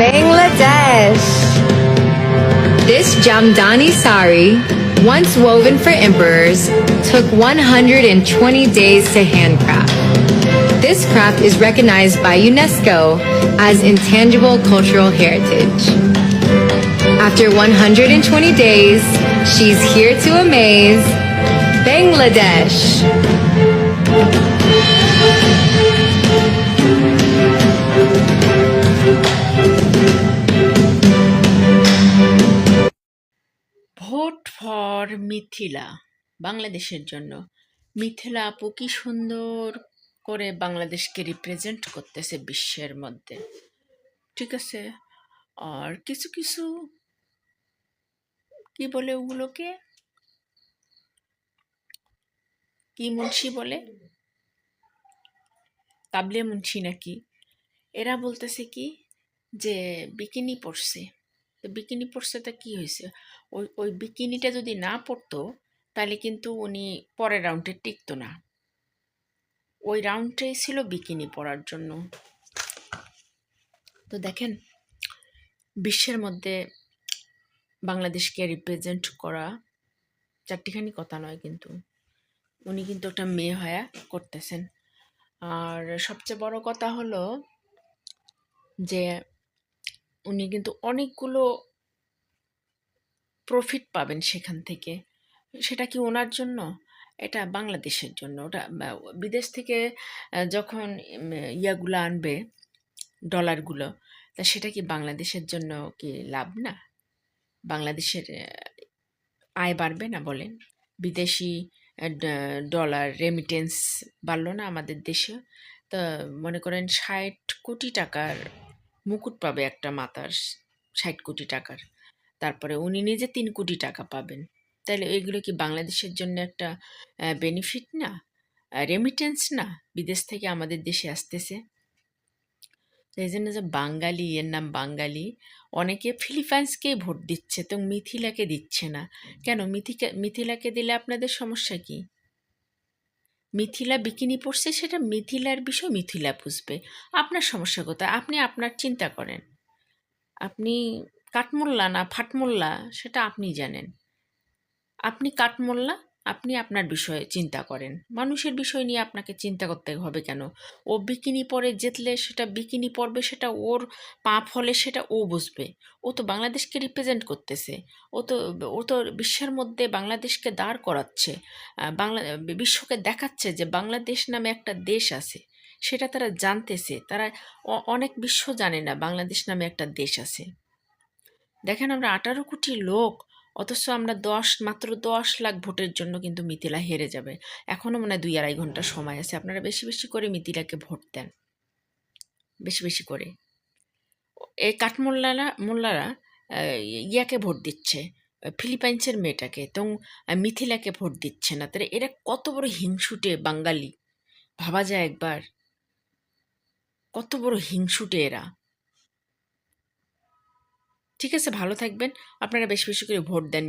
Bangladesh. This Jamdani sari, once woven for emperors, took 120 days to handcraft. This craft is recognized by UNESCO as intangible cultural heritage. After 120 days, she's here to amaze Bangladesh. Vote for Mithila বাংলাদেশের জন্য। মিথিলা আপু কি সুন্দর করে বাংলাদেশকে represent করতেছে বিশ্বের মধ্যে। ঠিক আছে? আর কিছু কিছু কি বলে ওগুলোকে? কি মুন্সি বলে? কাবলে মুন্সি নাকি? এরা বলতেছে কি যে, বিকিনি পরছে। তো বিকিনি পরছে তা কী হয়েছে ওই ওই বিকিনিটা যদি না পরতো, তাহলে কিন্তু উনি পরের রাউন্ডে টিকতো না। ওই রাউন্ডটাই ছিল বিকিনি পরার জন্য। তো দেখেন, বিশ্বের মধ্যে বাংলাদেশকে রিপ্রেজেন্ট করা চারটিখানি কথা নয় কিন্তু। উনি কিন্তু একটা মেয়ে হয়ে করতেছেন। আর সবচেয়ে বড় কথা হলো যে উনি কিন্তু অনেকগুলো প্রফিট পাবেন সেখান থেকে। সেটা কি ওনার জন্য? এটা বাংলাদেশের জন্য। ওটা বিদেশ থেকে যখন ইয়াগুলো আনবে ডলারগুলো তা সেটা কি বাংলাদেশের জন্য কি লাভ না? বাংলাদেশের আয় বাড়বে না বলেন? বিদেশি ডলার রেমিটেন্স বাড়লো না আমাদের দেশে? তা মনে করেন ষাট কোটি টাকার মুকুট পাবে একটা মাতার ষাট কোটি টাকার। তারপরে উনি নিজে তিন কোটি টাকা পাবেন। তাহলে এগুলো কি বাংলাদেশের জন্য একটা বেনিফিট না? রেমিটেন্স না? বিদেশ থেকে আমাদের দেশে আসতেছে। এই জন্য যে বাঙালি, এর নাম বাঙালি, অনেকে ফিলিপাইন্সকেই ভোট দিচ্ছে, তো মিথিলাকে দিচ্ছে না। কেন? মিথিকা, মিথিলাকে দিলে আপনাদের সমস্যা কি? মিথিলা বিকিনি পরছে, সেটা মিথিলার বিষয়, মিথিলা বুঝবে। আপনার সমস্যা কোথায়? আপনি আপনার চিন্তা করেন। আপনি কাঠমোল্লা না ফাটমোল্লা, সেটা আপনি জানেন। আপনি কাঠমোল্লা আপনি আপনার বিষয়ে চিন্তা করেন। মানুষের বিষয় নিয়ে আপনাকে চিন্তা করতে হবে কেন? ও বিকিনি পরে জিতলে সেটা বিকিনি পরবে, সেটা ওর পাপ হলে সেটা ও বুঝবে। ও তো বাংলাদেশকে রিপ্রেজেন্ট করতেছে। ও তো ও তো বিশ্বের মধ্যে বাংলাদেশকে দাঁড় করাচ্ছে। বাংলা, বিশ্বকে দেখাচ্ছে যে বাংলাদেশ নামে একটা দেশ আছে। সেটা তারা জানতেছে। তারা অনেক বিশ্ব জানে না বাংলাদেশ নামে একটা দেশ আছে। দেখেন আমরা আঠারো কোটি লোক অথচ আমরা দশ, মাত্র দশ লাখ ভোটের জন্য কিন্তু মিথিলা হেরে যাবে। এখনও মনে হয় দুই আড়াই ঘণ্টা সময় আছে। আপনারা বেশি বেশি করে মিথিলাকে ভোট দেন। বেশি বেশি করে। এই কাঠমোল্লারা, মোল্লারা ইয়াকে ভোট দিচ্ছে। ফিলিপাইন্সের মেয়েটাকে। তো মিথিলাকে ভোট দিচ্ছে না। তাহলে এরা কত বড় হিংসুটে বাঙালি। ভাবা যায় একবার। কত বড় হিংসুটে এরা। ঠিক আছে ভালো থাকবেন। আপনারা বেশি বেশি করে ভোট দেন